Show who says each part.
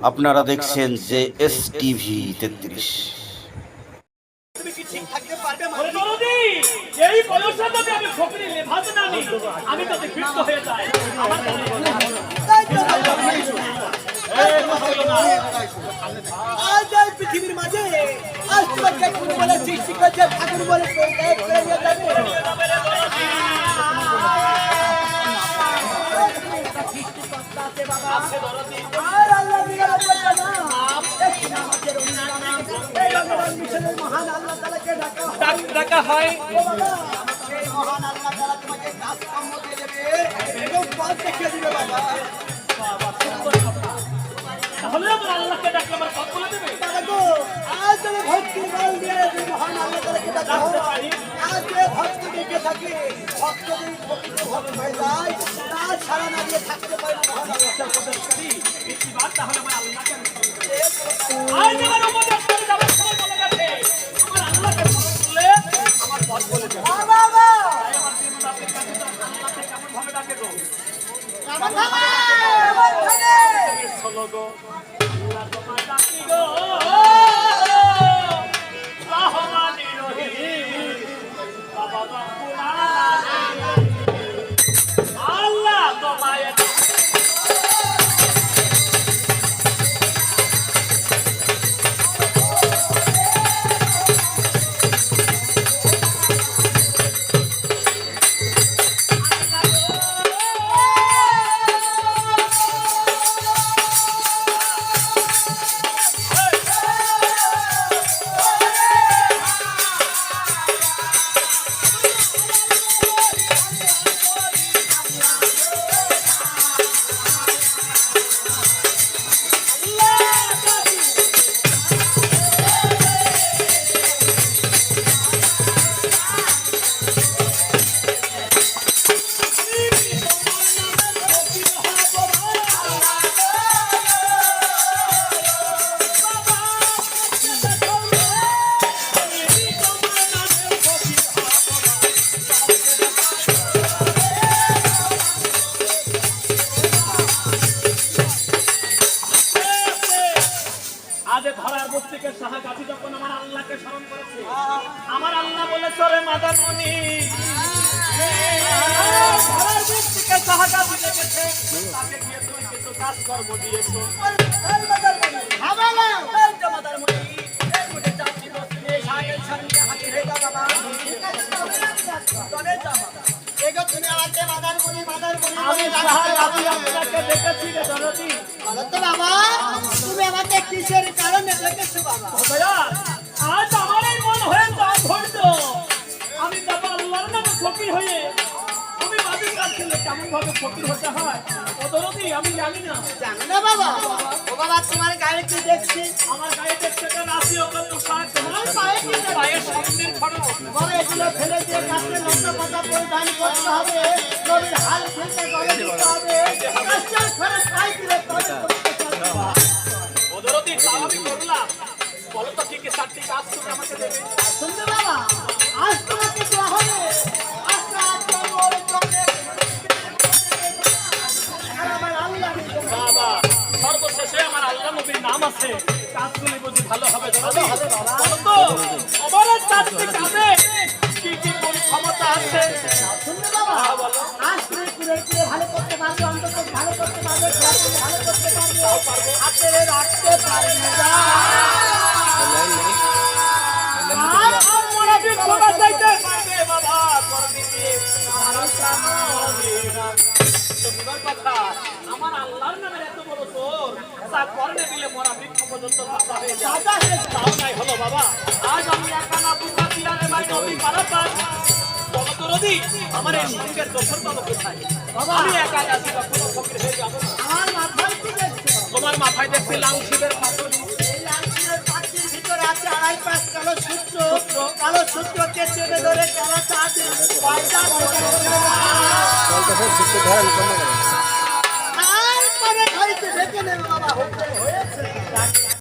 Speaker 1: আপনারা দেখছেন যে এস টিভি তেত্রিশ
Speaker 2: তুমি কি ঠিক থাকতে পারবে মা?
Speaker 3: ওরে দরদি, এই
Speaker 2: ডাকা হয়। মহান আল্লাহ তাআলা তোমাকে কাজকর্ম দিয়ে দেবে। এবং পথ দেখিয়ে দিবে বাবা।
Speaker 3: তাহলে আমার আল্লাহকে ডাকলে আমার পথ বলে দেবে?
Speaker 2: বাবা গো, আজ তুমি ভক্তির বল দিয়ে যে মহান আল্লাহ তাআলাকে ডাকা। আজ যে ভক্ত দেখে থাকে ভক্ত যদি প্রকৃত ভক্ত হয়ে যায় তার সারা না দিয়ে থাকতে পারে মহান আল্লাহ।
Speaker 3: এবার তাহলে আমার আল্লাহকে আজ আমার আমার থেকে যখন আমার আল্লাহকে স্মরণ করেছে আমার আল্লাহ বলে চলে মনি থেকে সাহাগাছি দেখেছে তাকে গিয়ে কিছু দিয়েছ। আমি। আপনাকে রে দরদি
Speaker 2: বাবা, কিসের কারণে ডেকেছো বাবা?
Speaker 3: আজ আমার এই মন হয়েছে অধৈর্য আমি বাবা আল্লাহর নামে ফকির হয়ে আমি বাদী কাজ ছেলে কেমন ভাবে ফকির হতে হয় আমি জানি না।
Speaker 2: জানো না বাবা? ও বাবা, তোমার গায়ে কি দেখছি?
Speaker 3: আমার গায়ে দেখতে কেন আসি? ওকে পোশাক তোমার পায়ে কি পায়ে স্বর্ণের খড়গ
Speaker 2: বলো এগুলো ফেলে দিয়ে কাছে লম্বা পাতা পরিধান করতে হবে। নবীর হাল ফেলতে
Speaker 3: আছে। কাজগুলি বুঝি ভালো হবে আমার চারটি কাজে কি কি কোন ক্ষমতা আছে?
Speaker 2: শুনতে বাবা। আজ তুমি কুড়ে কুড়ে ভালো করতে পারবে অন্তত ভালো করতে পারবে। ভালো করতে পারবে। হাতে রাখতে পারবে না।
Speaker 3: তোমার কথা। আমার আল্লাহর নামে এত বড় তোর তা করলে দিলে মরা বৃক্ষ পর্যন্ত কথা যায় তাও নাই হলো বাবা। আজ আমি একা না বুকা ভাই নবী পারাপার বলো আমার এই সঙ্গের দোষর পাবো কোথায়? আমি একা আছি কখনো ফকির হয়ে যাব
Speaker 2: আমার মাথায় কি দেখছ?
Speaker 3: তোমার মাথায় দেখছি লাউ শিবের পাথর।
Speaker 2: আছে আড়াই পাঁচ কালো সূত্র কালো সূত্রকে চেপে ধরে কালো চাঁদে। আর পরে খাইতে দেখে নেবে বাবা। হয়েছে